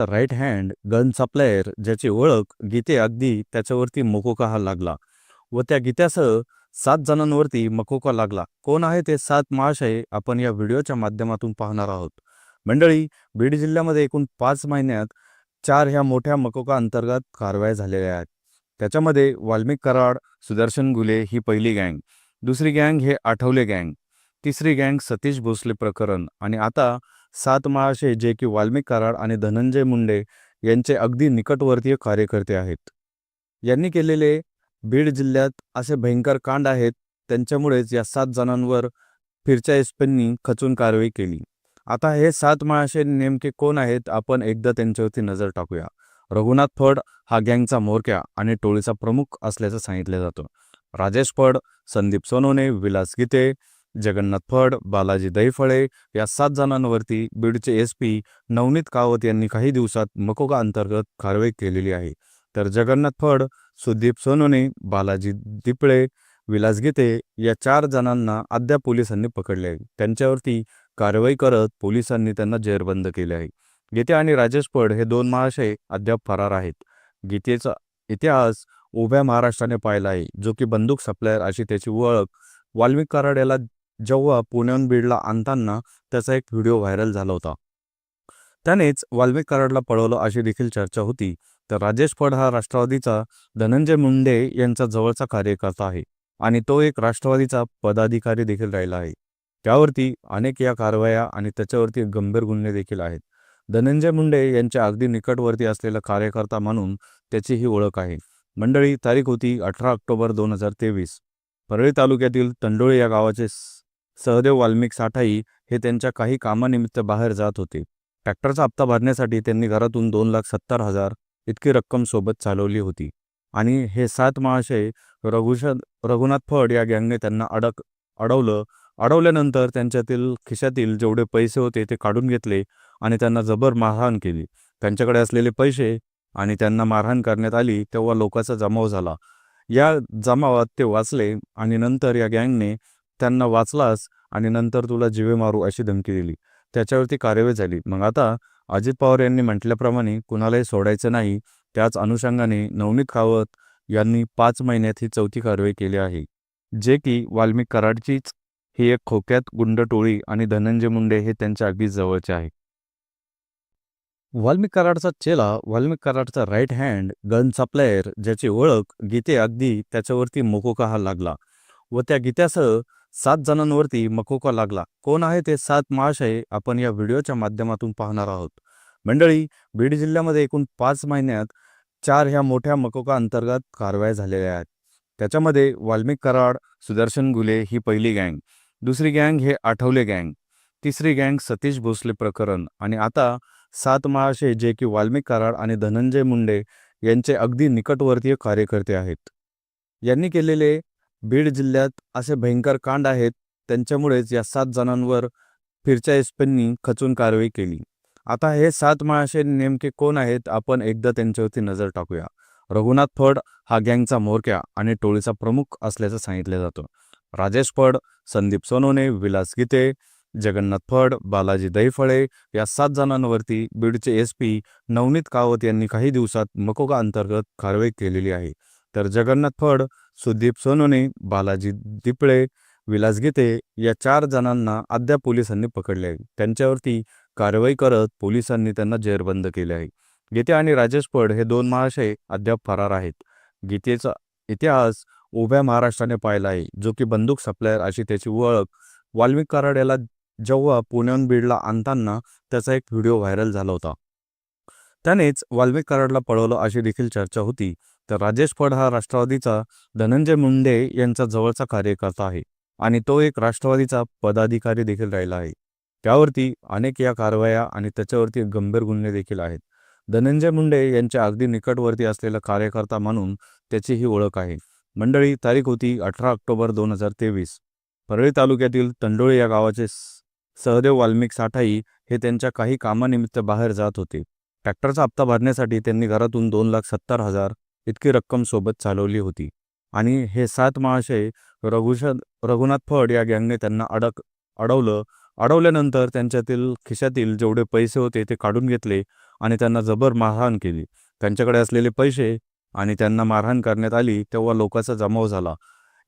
Right hand gun supplier ज्याची ओळख गीते अगदी त्याच्यावरती मकोका हा लागला व त्या गीत्यासह सात जणांवरती मकोका लागला. कोण आहे ते सात महाशय आपण या व्हिडिओच्या माध्यमातून पाहणार आहोत. मंडळी बीड जिल्ह्यामध्ये एकूण पाच महिन्यात चार ह्या मोठ्या मकोका अंतर्गत कारवाया झालेल्या आहेत. त्याच्यामध्ये वाल्मिक कराड सुदर्शन गुले ही पहिली गँग दुसरी गँग हे आठवले गँग तिसरी गँग सतीश भोसले प्रकरण आणि आता सात महाशे जे की वाल्मिक कराड आणि धनंजय मुंडे यांचे अगदी निकटवर्तीय कार्यकर्ते आहेत. यांनी केलेले बीड जिल्ह्यात असे भयंकर कांड आहेत त्यांच्यामुळेच या सात जणांवर फिरच्या एसपींनी खचून कारवाई केली. आता हे सात महाशय नेमके कोण आहेत आपण एकदा त्यांच्यावरती नजर टाकूया. रघुनाथ फड हा गँगचा मोरक्या आणि टोळीचा प्रमुख असल्याचं सांगितलं जातं. राजेश फड संदीप सोनोने विलास गीते जगन्नाथ फड बालाजी दैफळे या सात जणांवरती बीडचे एस पी नवनीत कावत यांनी काही दिवसात मकोका अंतर्गत कारवाई केलेली आहे. तर जगन्नाथ फड सुदीप सोनोने बालाजी दिपळे विलास गीते या चार जणांना अद्याप पोलिसांनी पकडले आहे. त्यांच्यावरती कारवाई करत पोलिसांनी त्यांना जेरबंद केले आहे. गीते आणि राजेश फड हे दोन महाशय अद्याप फरार आहेत. गीतेचा इतिहास उभ्या महाराष्ट्राने पाहिला आहे जो की बंदूक सप्लायर अशी त्याची ओळख वाल्मिक कराड याला जेव्हा पुण्याहून बीडला आणताना त्याचा एक व्हिडिओ व्हायरल झाला होता. त्यानेच वाल्मिक कराडला पळवलं अशी देखील चर्चा होती. तर राजेश फड हा राष्ट्रवादीचा धनंजय मुंडे यांचा जवळचा कार्यकर्ता आहे आणि तो एक राष्ट्रवादीचा पदाधिकारी देखील राहिला आहे. त्यावरती अनेक या कारवाया आणि त्याच्यावरती गंभीर गुन्हे देखील आहेत. धनंजय मुंडे यांच्या अगदी निकटवर्ती असलेला कार्यकर्ता म्हणून त्याची ही ओळख आहे. मंडळी तारीख होती अठरा ऑक्टोबर दोन हजार तेवीस. परळी तालुक्यातील तंडोळी या गावाचे सहदेव वाल्मिक साठाई हे त्यांच्या काही कामानिमित्त बाहेर जात होते. ट्रॅक्टरचा हप्ता भरण्यासाठी त्यांनी घरातून दोन लाख सत्तर हजार इतकी रक्कम सोबत चालवली होती. आणि हे सात महाशय रघुश रघुनाथ फड या गँगने त्यांना अडक अडवलं. अडवल्यानंतर त्यांच्यातील खिशातील जेवढे पैसे होते ते काढून घेतले आणि त्यांना जबर मारहाण केली. त्यांच्याकडे असलेले पैसे आणि त्यांना मारहाण करण्यात आली तेव्हा लोकांचा जमाव झाला. या जमावात ते वाचले आणि नंतर या गँगने त्यांना वाचलास आणि नंतर तुला जिवे मारू अशी धमकी दिली. त्याच्यावरती कार्यवाही झाली. मग आता अजित पवार यांनी म्हटल्याप्रमाणे कुणालाही सोडायचं नाही. त्याच अनुषंगाने नवनीत खावत यांनी पाच महिन्यात ही चौथी कारवाई केली आहे. जे की वाल्मिक कराडचीच ही एक खोक्यात गुंड टोळी आणि धनंजय मुंडे हे त्यांच्या अगदी जवळचे आहे. वाल्मिक कराडचा चेला वाल्मिक कराडचा राईट हँड गन सप्लायर ज्याची ओळख गीते अगदी त्याच्यावरती मोकोका हा लागला. व त्या गीत्यासह सात जणांवरती मकोका लागला. कोण आहे ते सात महाशय आपण या व्हिडिओच्या माध्यमातून पाहणार आहोत. मंडळी बीड जिल्ह्यामध्ये एकूण पाच महिन्यात चार ह्या मोठ्या मकोका अंतर्गत कारवाया झालेल्या आहेत. त्याच्यामध्ये वाल्मिक कराड सुदर्शन गुले ही पहिली गँग. दुसरी गँग हे आठवले गँग. तिसरी गँग सतीश भोसले प्रकरण. आणि आता सात महाशय जे की वाल्मिक कराड आणि धनंजय मुंडे यांचे अगदी निकटवर्तीय कार्यकर्ते आहेत. यांनी केलेले बीड जिल्ह्यात असे भयंकर कांड आहेत त्यांच्यामुळेच या सात जणांवर फिरच्या एसपींनी खचून कारवाई केली. आता हे सात महाशय नेमके कोण आहेत आपण एकदा त्यांच्यावरती नजर टाकूया. रघुनाथ फड हा गँगचा मोरक्या आणि टोळीचा प्रमुख असल्याचं सांगितलं जातं. राजेश फड संदीप सोनोने विलास गीते जगन्नाथ फड बालाजी दहीफळे या सात जणांवरती बीडचे एस पी नवनीत कावत यांनी काही दिवसात मकोका अंतर्गत कारवाई केलेली आहे. तर जगन्नाथ फड सुदीप सोनोने बालाजी दिपळे विलास गीते या चार जणांना अद्याप पोलिसांनी पकडले आहे. त्यांच्यावरती कारवाई करत पोलिसांनी त्यांना जेरबंद केले आहे. गीते आणि राजेश फड हे दोन महाशय अद्याप फरार आहेत. गीतेचा इतिहास उभ्या महाराष्ट्राने पाहिला आहे जो की बंदूक सप्लायर अशी त्याची ओळख वाल्मिक कराड याला जेव्हा पुण्याहून बीडला आणताना त्याचा एक व्हिडिओ व्हायरल झाला होता. त्यानेच वाल्मिक कराडला पळवलं अशी देखील चर्चा होती. तर राजेश फड हा राष्ट्रवादीचा धनंजय मुंडे यांचा जवळचा कार्यकर्ता आहे आणि तो एक राष्ट्रवादीचा पदाधिकारी देखील राहिला आहे. त्यावरती अनेक या कारवाया आणि त्याच्यावरती गंभीर गुन्हे देखील आहेत. धनंजय मुंडे यांच्या अगदी निकटवर्ती असलेला कार्यकर्ता म्हणून त्याची ही ओळख आहे. मंडळी तारीख होती अठरा ऑक्टोबर दोन हजार तेवीस. परळी तालुक्यातील तंडोळी या गावाचे सहदेव वाल्मिक साठाई हे त्यांच्या काही कामानिमित्त बाहेर जात होते. ट्रॅक्टरचा हप्ता भरण्यासाठी त्यांनी घरातून दोन लाख सत्तर हजार इतकी रक्कम सोबत चालवली होती. आणि हे सात महाशय रघुश रघुनाथ फड या गँगने त्यांना अडक अडवलं. अडवल्यानंतर त्यांच्यातील खिशातील जेवढे पैसे होते ते काढून घेतले आणि त्यांना जबर मारहाण केली. त्यांच्याकडे असलेले पैसे आणि त्यांना मारहाण करण्यात आली तेव्हा लोकांचा जमाव झाला.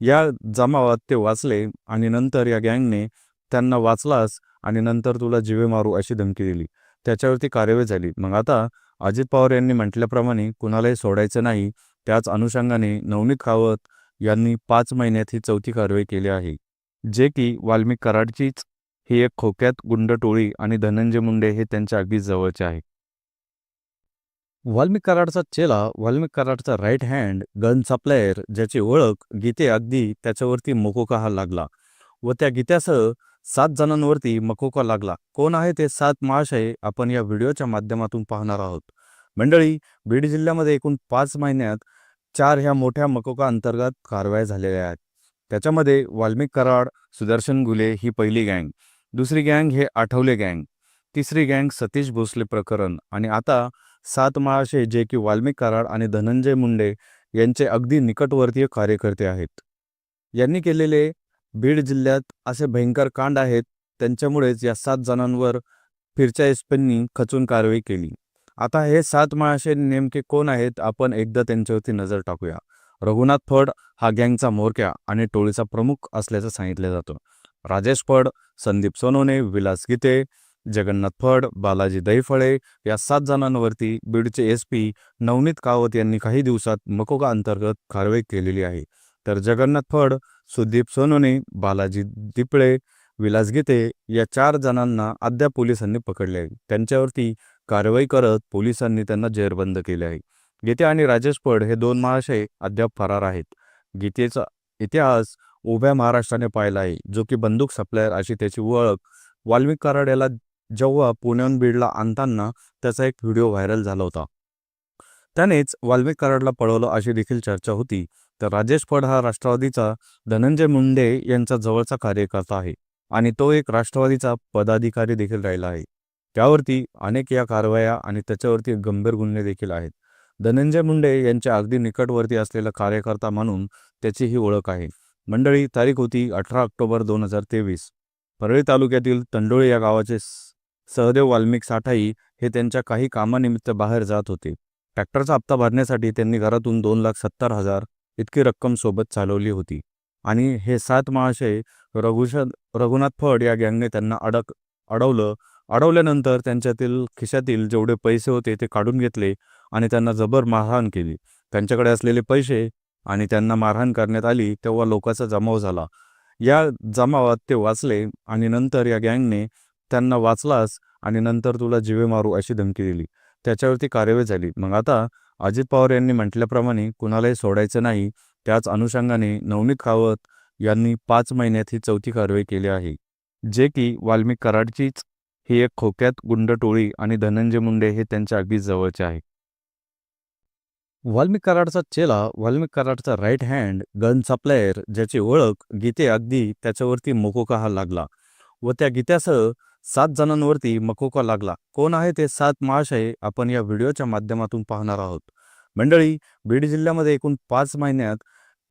या जमावात ते वाचले आणि नंतर या गँगने त्यांना वाचलास आणि नंतर तुला जीवे मारू अशी धमकी दिली. त्याच्यावरती कार्यवाही झाली. मग आता अजित पवार यांनी म्हटल्याप्रमाणे कुणालाही सोडायचं नाही त्याच अनुषंगाने नवनीत खावत यांनी पाच महिन्यात ही चौथी कारवाई केली आहे. जे की वाल्मिक कराडचीच ही एक खोक्यात गुंड टोळी आणि धनंजय मुंडे हे त्यांच्या अगदी जवळचे आहे वाल्मिक कराडचा चेला वाल्मिक कराडचा राईट हँड गन सप्लायर ज्याची ओळख गीते अगदी त्याच्यावरती मोकोका हा लागला. व त्या गीत्यासह सात जणांवरती मकोका लागला. कोण आहे ते सात महाशय आपण या व्हिडिओच्या माध्यमातून पाहणार आहोत. मंडळी बीड जिल्ह्यामध्ये एकूण पाच महिन्यात चार ह्या मोठ्या मकोका अंतर्गत कारवाया झालेल्या आहेत. त्याच्यामध्ये वाल्मिक कराड सुदर्शन गुले ही पहिली गँग. दुसरी गँग हे आठवले गँग. तिसरी गँग सतीश भोसले प्रकरण. आणि आता सात महाशय जे की वाल्मिक कराड आणि धनंजय मुंडे यांचे अगदी निकटवर्तीय कार्यकर्ते आहेत. यांनी केलेले बीड जिल्ह्यात असे भयंकर कांड आहेत त्यांच्यामुळेच या सात जणांवर फिरच्या एसपींनी खचून कारवाई केली. आता हे सात महाशय नेमके कोण आहेत आपण एकदा त्यांच्यावरती नजर टाकूया. रघुनाथ फड हा गँगचा मोरक्या आणि टोळीचा प्रमुख असल्याचं सांगितलं जातं. राजेश फड संदीप सोनोने विलास गीते जगन्नाथ फड बालाजी दैफळे या सात जणांवरती बीडचे एस पी नवनीत कावत यांनी काही दिवसात मकोका अंतर्गत कारवाई केलेली आहे. तर जगन्नाथ फड सुदीप सोनोने बालाजी दिपळे विलास गीते या चार जणांना अद्याप पोलिसांनी पकडले आहे. त्यांच्यावरती कारवाई करत पोलिसांनी त्यांना जेरबंद केले आहे. गीते आणि राजेश फड हे दोन महाशय अद्याप फरार आहेत. गीतेचा इतिहास उभ्या महाराष्ट्राने पाहिला आहे जो की बंदूक सप्लायर अशी त्याची ओळख वाल्मिक कराड याला जेव्हा पुण्याहून बीडला आणताना त्याचा एक व्हिडिओ व्हायरल झाला होता. त्यानेच वाल्मिक कराडला पळवलं अशी देखील चर्चा होती. तर राजेश फड हा राष्ट्रवादीचा धनंजय मुंडे यांचा जवळचा कार्यकर्ता आहे आणि तो एक राष्ट्रवादीचा पदाधिकारी देखील राहिला आहे. त्यावरती अनेक या कारवाया आणि त्याच्यावरती गंभीर गुन्हे देखील आहेत. धनंजय मुंडे यांच्या अगदी निकटवर्ती असलेला कार्यकर्ता म्हणून त्याची ही ओळख आहे. मंडळी तारीख होती अठरा ऑक्टोबर दोन हजार तेवीस. परळी तालुक्यातील तंडोळी या गावाचे सहदेव वाल्मिक साठाई हे त्यांच्या काही कामानिमित्त बाहेर जात होते. ट्रॅक्टरचा हप्ता भरण्यासाठी त्यांनी घरातून दोन लाख सत्तर हजार इतकी रक्कम सोबत चालवली होती. आणि हे सात महाशय रघुश रघुनाथ फड या गँगने त्यांना अडक अडवलं. अडवल्यानंतर त्यांच्यातील खिशातील जेवढे पैसे होते ते काढून घेतले आणि त्यांना जबर मारहाण केली. त्यांच्याकडे असलेले पैसे आणि त्यांना मारहाण करण्यात आली तेव्हा लोकांचा जमाव झाला. या जमावात ते वाचले आणि नंतर या गँगने त्यांना वाचलास आणि नंतर तुला जिवे मारू अशी धमकी दिली. त्याच्यावरती कार्यवाही झाली. मग आता अजित पवार यांनी म्हटल्याप्रमाणे कुणालाही सोडायचं नाही त्याच अनुषंगाने नवनीत खावत यांनी पाच महिन्यात ही चौथी कारवाई केली आहे. जे की वाल्मिक कराडचीच ही एक खोक्यात गुंड टोळी आणि धनंजय मुंडे हे त्यांच्या अगदी जवळचे आहे. वाल्मिक कराडचा चेला वाल्मिक कराडचा राईट हँड गन सप्लायर ज्याची ओळख गीते अगदी त्याच्यावरती मोकोका हा लागला. व त्या गीत्यासह सात जणांवरती मकोका लागला. कोण आहे ते सात महाशय आपण या व्हिडिओच्या माध्यमातून पाहणार आहोत. मंडळी बीड जिल्ह्यामध्ये एकूण पाच महिन्यात